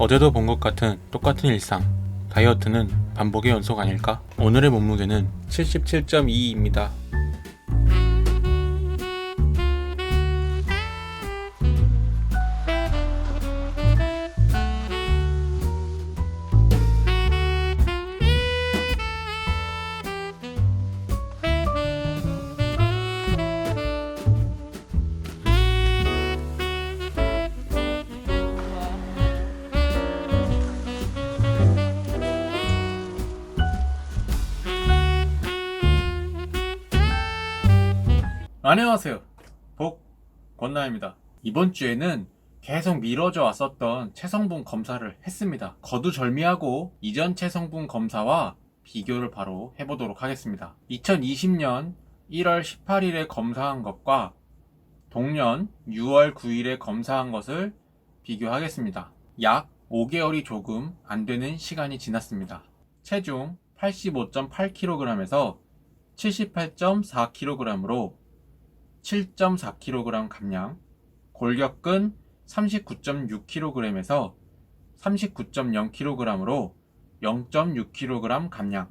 어제도 본 것 같은 똑같은 일상. 다이어트는 반복의 연속 아닐까? 오늘의 몸무게는 77.2입니다. 안녕하세요. 복 권나입니다. 이번 주에는 계속 미뤄져 왔었던 체성분 검사를 했습니다. 거두절미하고 이전 체성분 검사와 비교를 바로 해보도록 하겠습니다. 2020년 1월 18일에 검사한 것과 동년 6월 9일에 검사한 것을 비교하겠습니다. 약 5개월이 조금 안 되는 시간이 지났습니다. 체중 85.8kg에서 78.4kg으로 7.4kg 감량, 골격근 39.6kg에서 39.0kg으로 0.6kg 감량,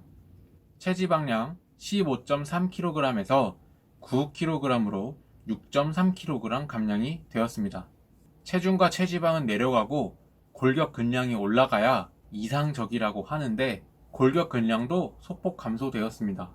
체지방량 15.3kg에서 9kg으로 6.3kg 감량이 되었습니다. 체중과 체지방은 내려가고 골격 근량이 올라가야 이상적이라고 하는데 골격 근량도 소폭 감소되었습니다.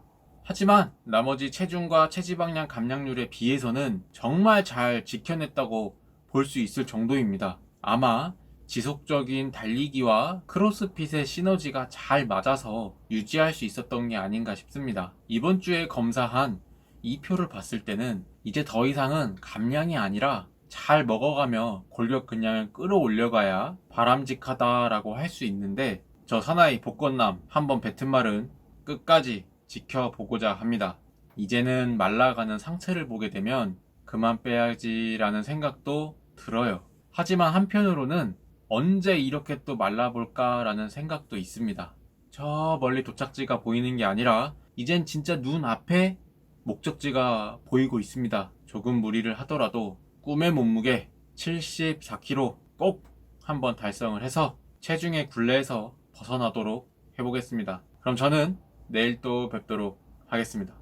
하지만 나머지 체중과 체지방량 감량률에 비해서는 정말 잘 지켜냈다고 볼 수 있을 정도입니다. 아마 지속적인 달리기와 크로스핏의 시너지가 잘 맞아서 유지할 수 있었던 게 아닌가 싶습니다. 이번 주에 검사한 이 표를 봤을 때는 이제 더 이상은 감량이 아니라 잘 먹어가며 골격 근량을 끌어올려가야 바람직하다라고 할 수 있는데 저 사나이 복권남 한번 뱉은 말은 끝까지 지켜보고자 합니다. 이제는 말라가는 상체를 보게 되면 그만 빼야지라는 생각도 들어요. 하지만 한편으로는 언제 이렇게 또 말라볼까라는 생각도 있습니다. 저 멀리 도착지가 보이는 게 아니라 이젠 진짜 눈 앞에 목적지가 보이고 있습니다. 조금 무리를 하더라도 꿈의 몸무게 74kg 꼭 한번 달성을 해서 체중의 굴레에서 벗어나도록 해보겠습니다. 그럼 저는 내일 또 뵙도록 하겠습니다.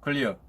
클리어.